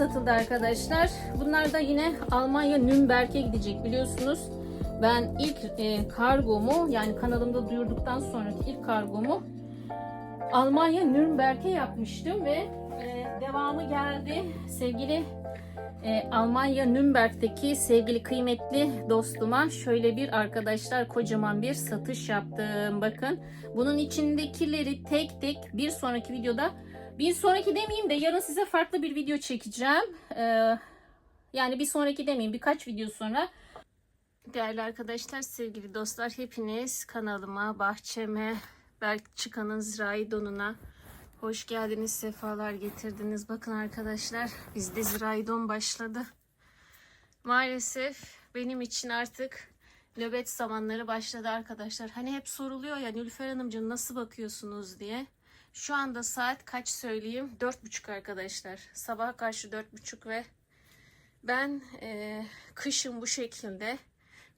arkadaşlar. Bunlar da yine Almanya Nürnberg'e gidecek biliyorsunuz. Ben ilk e, kargomu yani kanalımda duyurduktan sonraki ilk kargomu Almanya Nürnberg'e yapmıştım ve e, devamı geldi. Sevgili e, Almanya Nürnberg'deki sevgili kıymetli dostuma şöyle bir arkadaşlar kocaman bir satış yaptım. Bakın bunun içindekileri tek tek bir sonraki videoda bir sonraki demeyeyim de yarın size farklı bir video çekeceğim. Ee, yani bir sonraki demeyeyim birkaç video sonra. Değerli arkadaşlar, sevgili dostlar hepiniz kanalıma, bahçeme, Belçika'nın zirai donuna hoş geldiniz, sefalar getirdiniz. Bakın arkadaşlar bizde zirai don başladı. Maalesef benim için artık nöbet zamanları başladı arkadaşlar. Hani hep soruluyor ya Nülfer Hanımcığım nasıl bakıyorsunuz diye. Şu anda saat kaç söyleyeyim? Dört buçuk arkadaşlar. Sabaha karşı dört buçuk ve ben e, kışın bu şekilde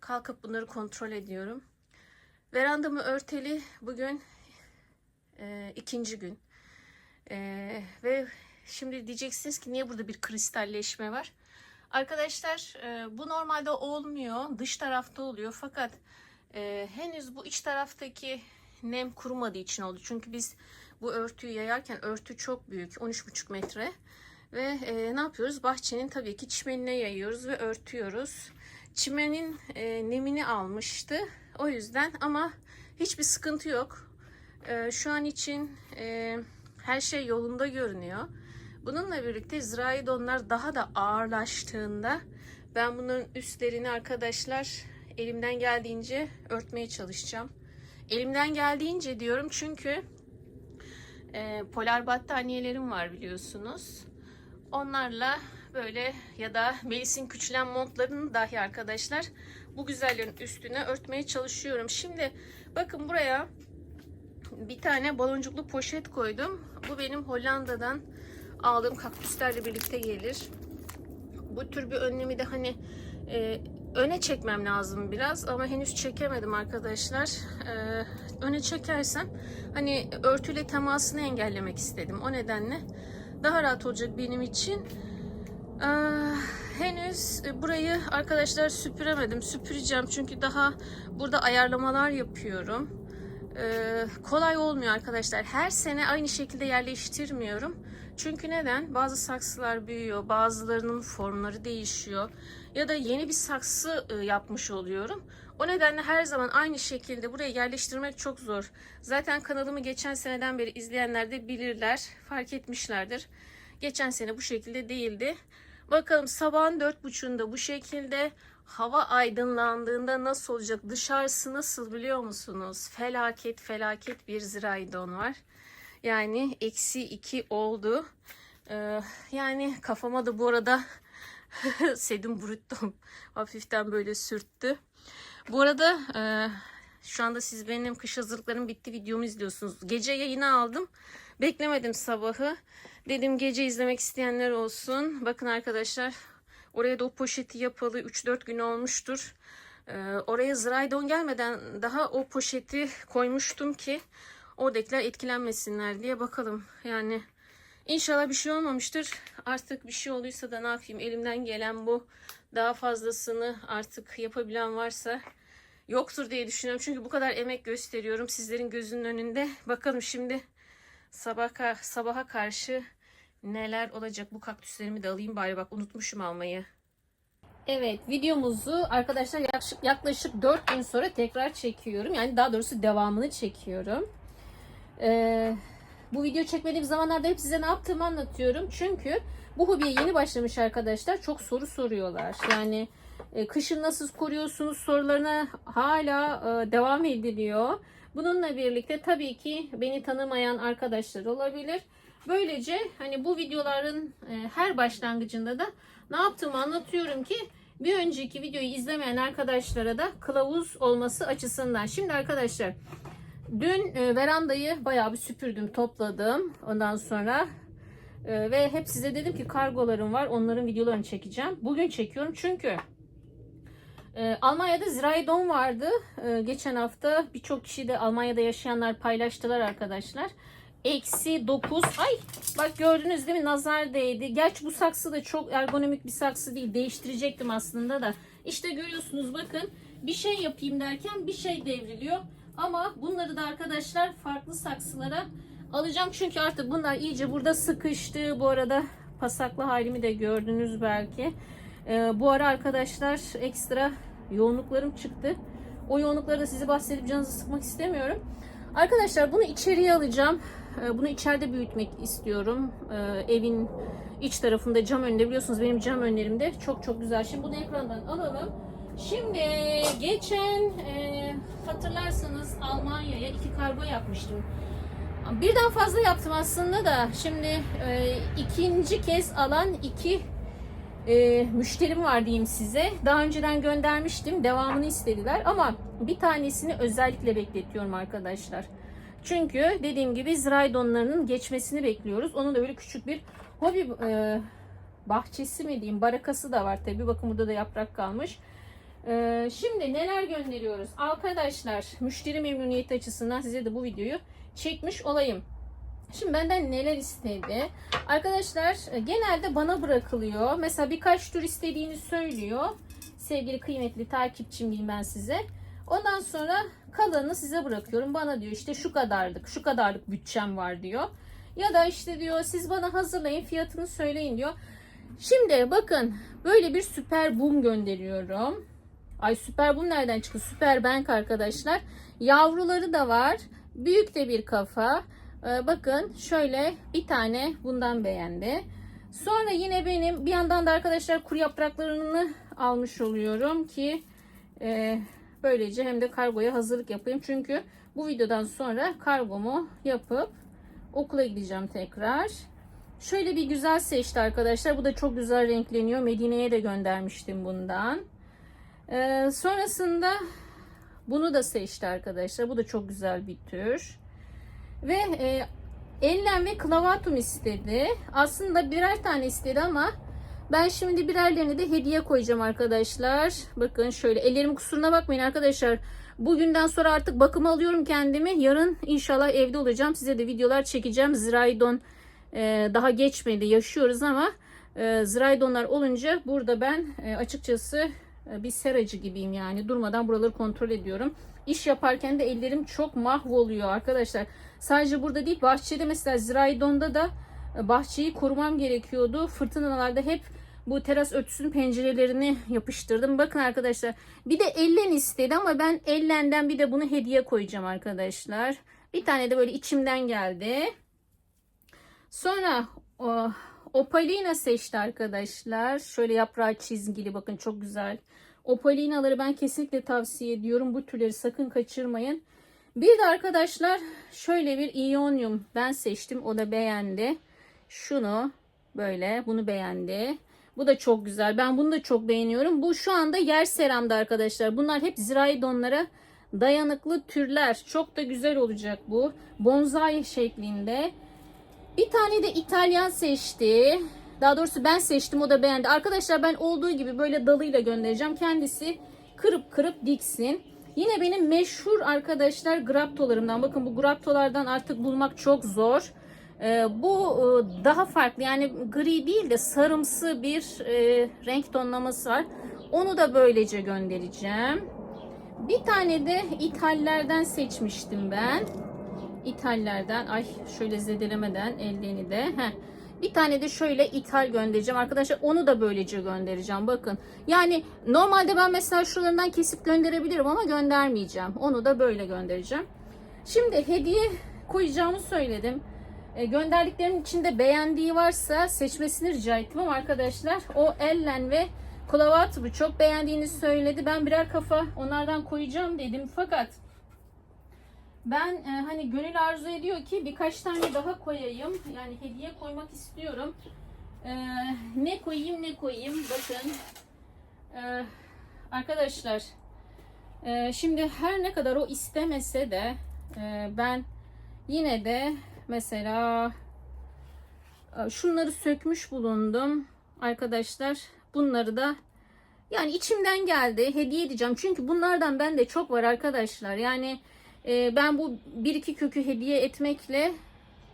kalkıp bunları kontrol ediyorum. Verandamı örteli bugün e, ikinci gün. E, ve şimdi diyeceksiniz ki niye burada bir kristalleşme var? Arkadaşlar e, bu normalde olmuyor. Dış tarafta oluyor. Fakat e, henüz bu iç taraftaki nem kurumadığı için oldu. Çünkü biz bu örtüyü yayarken örtü çok büyük 13,5 metre. Ve e, ne yapıyoruz? Bahçenin tabii ki çimenine yayıyoruz ve örtüyoruz. Çimenin e, nemini almıştı. O yüzden ama hiçbir sıkıntı yok. E, şu an için e, her şey yolunda görünüyor. Bununla birlikte zirai donlar daha da ağırlaştığında ben bunların üstlerini arkadaşlar elimden geldiğince örtmeye çalışacağım. Elimden geldiğince diyorum çünkü e, polar battaniyelerim var biliyorsunuz. Onlarla böyle ya da Melis'in küçülen montlarını dahi arkadaşlar bu güzellerin üstüne örtmeye çalışıyorum. Şimdi bakın buraya bir tane baloncuklu poşet koydum. Bu benim Hollanda'dan aldığım kaktüslerle birlikte gelir. Bu tür bir önlemi de hani e, öne çekmem lazım biraz ama henüz çekemedim arkadaşlar. E, öne çekersem hani örtüyle temasını engellemek istedim. O nedenle daha rahat olacak benim için. E, henüz burayı arkadaşlar süpüremedim. Süpüreceğim çünkü daha burada ayarlamalar yapıyorum. Ee, kolay olmuyor arkadaşlar. Her sene aynı şekilde yerleştirmiyorum. Çünkü neden? Bazı saksılar büyüyor, bazılarının formları değişiyor ya da yeni bir saksı e, yapmış oluyorum. O nedenle her zaman aynı şekilde buraya yerleştirmek çok zor. Zaten kanalımı geçen seneden beri izleyenler de bilirler, fark etmişlerdir. Geçen sene bu şekilde değildi. Bakalım sabahın dört buçuğunda bu şekilde hava aydınlandığında nasıl olacak? Dışarısı nasıl biliyor musunuz? Felaket felaket bir zirai don var. Yani eksi iki oldu. Ee, yani kafama da bu arada Sedim Brutto hafiften böyle sürttü. Bu arada e, şu anda siz benim kış hazırlıklarım bitti videomu izliyorsunuz. Gece yayını aldım. Beklemedim sabahı. Dedim gece izlemek isteyenler olsun. Bakın arkadaşlar oraya da o poşeti yapalı 3-4 gün olmuştur. Ee, oraya Zraydon gelmeden daha o poşeti koymuştum ki oradakiler etkilenmesinler diye bakalım. Yani inşallah bir şey olmamıştır. Artık bir şey olduysa da ne yapayım elimden gelen bu. Daha fazlasını artık yapabilen varsa yoktur diye düşünüyorum. Çünkü bu kadar emek gösteriyorum sizlerin gözünün önünde. Bakalım şimdi sabaha, sabaha karşı neler olacak. Bu kaktüslerimi de alayım bari bak unutmuşum almayı. Evet videomuzu arkadaşlar yaklaşık, yaklaşık 4 gün sonra tekrar çekiyorum. Yani daha doğrusu devamını çekiyorum. Ee, bu video çekmediğim zamanlarda hep size ne yaptığımı anlatıyorum. Çünkü bu hobiye yeni başlamış arkadaşlar çok soru soruyorlar. Yani e, kışın nasıl koruyorsunuz sorularına hala e, devam ediliyor. Bununla birlikte tabii ki beni tanımayan arkadaşlar olabilir. Böylece hani bu videoların e, her başlangıcında da ne yaptığımı anlatıyorum ki bir önceki videoyu izlemeyen arkadaşlara da kılavuz olması açısından. Şimdi arkadaşlar dün e, verandayı bayağı bir süpürdüm, topladım. Ondan sonra e, ve hep size dedim ki kargolarım var. Onların videolarını çekeceğim. Bugün çekiyorum çünkü e, Almanya'da zirai don vardı. Geçen hafta birçok kişi de Almanya'da yaşayanlar paylaştılar arkadaşlar. eksi 9. Ay bak gördünüz değil mi nazar değdi. Gerçi bu saksı da çok ergonomik bir saksı değil. Değiştirecektim aslında da. İşte görüyorsunuz bakın bir şey yapayım derken bir şey devriliyor. Ama bunları da arkadaşlar farklı saksılara alacağım. Çünkü artık bunlar iyice burada sıkıştı. Bu arada pasaklı halimi de gördünüz belki. Ee, bu ara arkadaşlar ekstra yoğunluklarım çıktı. O yoğunlukları da size bahsedip canınızı sıkmak istemiyorum. Arkadaşlar bunu içeriye alacağım. Ee, Bunu içeride büyütmek istiyorum. Ee, Evin iç tarafında cam önünde biliyorsunuz benim cam önlerimde çok çok güzel. Şimdi bunu ekrandan alalım. Şimdi geçen e, hatırlarsanız Almanya'ya iki kargo yapmıştım. Birden fazla yaptım aslında da şimdi e, ikinci kez alan iki e, müşterim var diyeyim size. Daha önceden göndermiştim. Devamını istediler ama bir tanesini özellikle bekletiyorum arkadaşlar. Çünkü dediğim gibi zirai donlarının geçmesini bekliyoruz. Onun da böyle küçük bir hobi e, bahçesi mi diyeyim barakası da var tabi. Bakın burada da yaprak kalmış. E, şimdi neler gönderiyoruz? Arkadaşlar müşteri memnuniyeti açısından size de bu videoyu çekmiş olayım. Şimdi benden neler istedi? Arkadaşlar e, genelde bana bırakılıyor. Mesela birkaç tür istediğini söylüyor. Sevgili kıymetli takipçim diyeyim ben size. Ondan sonra kalanını size bırakıyorum. Bana diyor işte şu kadarlık, şu kadarlık bütçem var diyor. Ya da işte diyor siz bana hazırlayın fiyatını söyleyin diyor. Şimdi bakın böyle bir süper boom gönderiyorum. Ay süper boom nereden çıktı? Süper bank arkadaşlar. Yavruları da var. Büyük de bir kafa. Ee, bakın şöyle bir tane bundan beğendi. Sonra yine benim bir yandan da arkadaşlar kuru yapraklarını almış oluyorum ki e, böylece hem de kargoya hazırlık yapayım. Çünkü bu videodan sonra kargomu yapıp okula gideceğim tekrar. Şöyle bir güzel seçti arkadaşlar. Bu da çok güzel renkleniyor. Medine'ye de göndermiştim bundan. Ee, sonrasında bunu da seçti arkadaşlar. Bu da çok güzel bir tür. Ve e, enlem ve klavatum istedi. Aslında birer tane istedi ama ben şimdi birerlerini de hediye koyacağım arkadaşlar. Bakın şöyle ellerimin kusuruna bakmayın arkadaşlar. Bugünden sonra artık bakıma alıyorum kendimi. Yarın inşallah evde olacağım. Size de videolar çekeceğim. Ziraydon e, daha geçmedi yaşıyoruz ama e, ziraydonlar olunca burada ben e, açıkçası bir seracı gibiyim yani. Durmadan buraları kontrol ediyorum. İş yaparken de ellerim çok mahvoluyor arkadaşlar. Sadece burada değil bahçede mesela Ziraydon'da da e, bahçeyi korumam gerekiyordu. Fırtınalarda hep bu teras örtüsünün pencerelerini yapıştırdım. Bakın arkadaşlar bir de ellen istedi ama ben ellenden bir de bunu hediye koyacağım arkadaşlar. Bir tane de böyle içimden geldi. Sonra o, Opalina seçti arkadaşlar. Şöyle yaprağı çizgili bakın çok güzel. Opalinaları ben kesinlikle tavsiye ediyorum. Bu türleri sakın kaçırmayın. Bir de arkadaşlar şöyle bir iyonyum ben seçtim. O da beğendi. Şunu böyle bunu beğendi. Bu da çok güzel. Ben bunu da çok beğeniyorum. Bu şu anda yer seramda arkadaşlar. Bunlar hep zirai donlara dayanıklı türler. Çok da güzel olacak bu. Bonsai şeklinde. Bir tane de İtalyan seçti. Daha doğrusu ben seçtim o da beğendi. Arkadaşlar ben olduğu gibi böyle dalıyla göndereceğim. Kendisi kırıp kırıp diksin. Yine benim meşhur arkadaşlar graptolarımdan. Bakın bu graptolardan artık bulmak çok zor. Ee, bu e, daha farklı yani gri değil de sarımsı bir e, renk tonlaması var. Onu da böylece göndereceğim. Bir tane de ithallerden seçmiştim ben. İthallerden ay şöyle zedelemeden eldeni de. Heh. Bir tane de şöyle ithal göndereceğim arkadaşlar. Onu da böylece göndereceğim. Bakın. Yani normalde ben mesela şuralarından kesip gönderebilirim ama göndermeyeceğim. Onu da böyle göndereceğim. Şimdi hediye koyacağımı söyledim. E, gönderdiklerimin içinde beğendiği varsa seçmesini rica ettim ama arkadaşlar o ellen ve Klavatı çok beğendiğini söyledi. Ben birer kafa onlardan koyacağım dedim. Fakat ben e, hani gönül arzu ediyor ki birkaç tane daha koyayım. Yani hediye koymak istiyorum. E, ne koyayım ne koyayım bakın. E, arkadaşlar e, şimdi her ne kadar o istemese de e, ben yine de mesela e, şunları sökmüş bulundum. Arkadaşlar bunları da yani içimden geldi. Hediye edeceğim. Çünkü bunlardan bende çok var arkadaşlar. Yani e, ben bu bir iki kökü hediye etmekle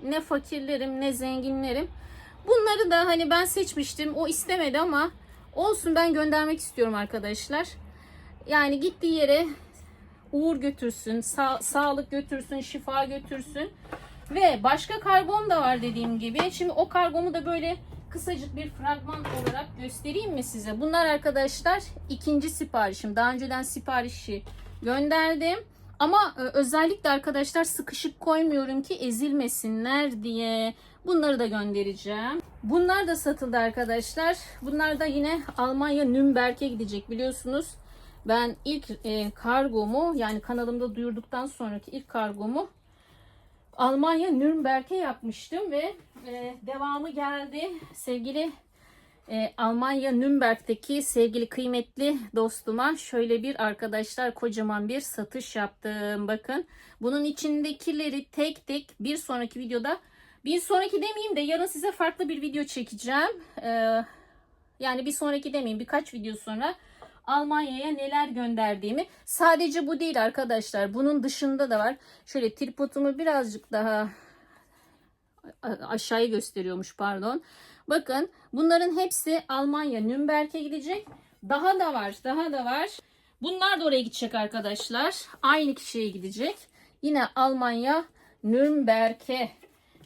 ne fakirlerim ne zenginlerim. Bunları da hani ben seçmiştim. O istemedi ama olsun ben göndermek istiyorum arkadaşlar. Yani gittiği yere uğur götürsün, sa- sağlık götürsün, şifa götürsün. Ve başka kargom da var dediğim gibi. Şimdi o kargomu da böyle kısacık bir fragman olarak göstereyim mi size? Bunlar arkadaşlar ikinci siparişim. Daha önceden siparişi gönderdim. Ama e, özellikle arkadaşlar sıkışık koymuyorum ki ezilmesinler diye. Bunları da göndereceğim. Bunlar da satıldı arkadaşlar. Bunlar da yine Almanya Nürnberg'e gidecek biliyorsunuz. Ben ilk e, kargomu yani kanalımda duyurduktan sonraki ilk kargomu Almanya Nürnberg'e yapmıştım ve e, devamı geldi. Sevgili e, Almanya Nürnberg'deki sevgili kıymetli dostuma şöyle bir arkadaşlar kocaman bir satış yaptım. Bakın bunun içindekileri tek tek bir sonraki videoda bir sonraki demeyeyim de yarın size farklı bir video çekeceğim. Ee, yani bir sonraki demeyeyim birkaç video sonra Almanya'ya neler gönderdiğimi. Sadece bu değil arkadaşlar. Bunun dışında da var. Şöyle tripodumu birazcık daha aşağıya gösteriyormuş pardon. Bakın bunların hepsi Almanya Nürnberg'e gidecek. Daha da var, daha da var. Bunlar da oraya gidecek arkadaşlar. Aynı kişiye gidecek. Yine Almanya Nürnberg'e.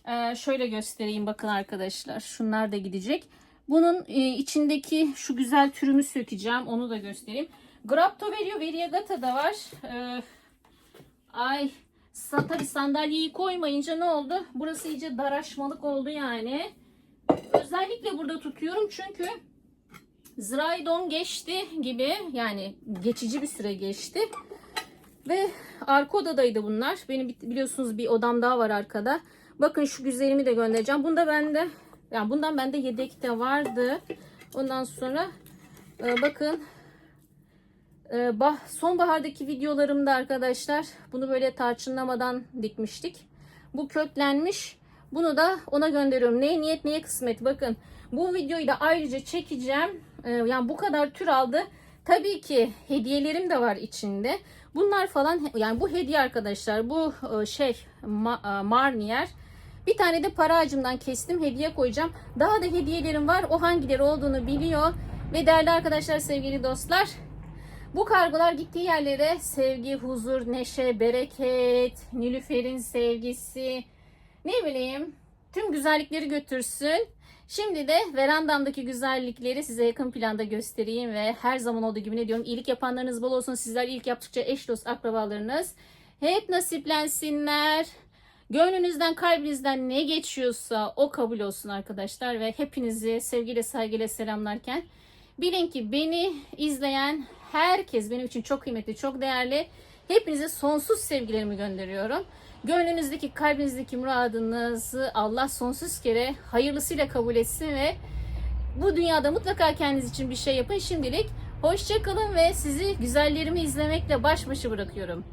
Ee, şöyle göstereyim bakın arkadaşlar. Şunlar da gidecek. Bunun e, içindeki şu güzel türümü sökeceğim. Onu da göstereyim. Grapto veriyor. Variegata da var. Ee, ay tabii sandalyeyi koymayınca ne oldu? Burası iyice daraşmalık oldu yani. Özellikle burada tutuyorum çünkü Zraydon geçti gibi yani geçici bir süre geçti. Ve arka odadaydı bunlar. Benim bi- biliyorsunuz bir odam daha var arkada. Bakın şu güzelimi de göndereceğim. Bunda bende yani bundan bende yedekte vardı. Ondan sonra e, bakın e, bah, sonbahardaki videolarımda arkadaşlar bunu böyle tarçınlamadan dikmiştik. Bu köklenmiş. Bunu da ona gönderiyorum. Neye niyet neye kısmet. Bakın bu videoyu da ayrıca çekeceğim. E, yani bu kadar tür aldı. Tabii ki hediyelerim de var içinde. Bunlar falan yani bu hediye arkadaşlar. Bu e, şey ma, e, Marnier. Bir tane de para ağacımdan kestim. Hediye koyacağım. Daha da hediyelerim var. O hangileri olduğunu biliyor. Ve değerli arkadaşlar, sevgili dostlar. Bu kargolar gittiği yerlere sevgi, huzur, neşe, bereket, Nilüfer'in sevgisi, ne bileyim tüm güzellikleri götürsün. Şimdi de verandamdaki güzellikleri size yakın planda göstereyim ve her zaman olduğu gibi ne diyorum iyilik yapanlarınız bol olsun. Sizler iyilik yaptıkça eş dost akrabalarınız hep nasiplensinler. Gönlünüzden kalbinizden ne geçiyorsa o kabul olsun arkadaşlar ve hepinizi sevgiyle saygıyla selamlarken bilin ki beni izleyen herkes benim için çok kıymetli çok değerli. Hepinize sonsuz sevgilerimi gönderiyorum. Gönlünüzdeki kalbinizdeki muradınızı Allah sonsuz kere hayırlısıyla kabul etsin ve bu dünyada mutlaka kendiniz için bir şey yapın. Şimdilik hoşçakalın ve sizi güzellerimi izlemekle baş başa bırakıyorum.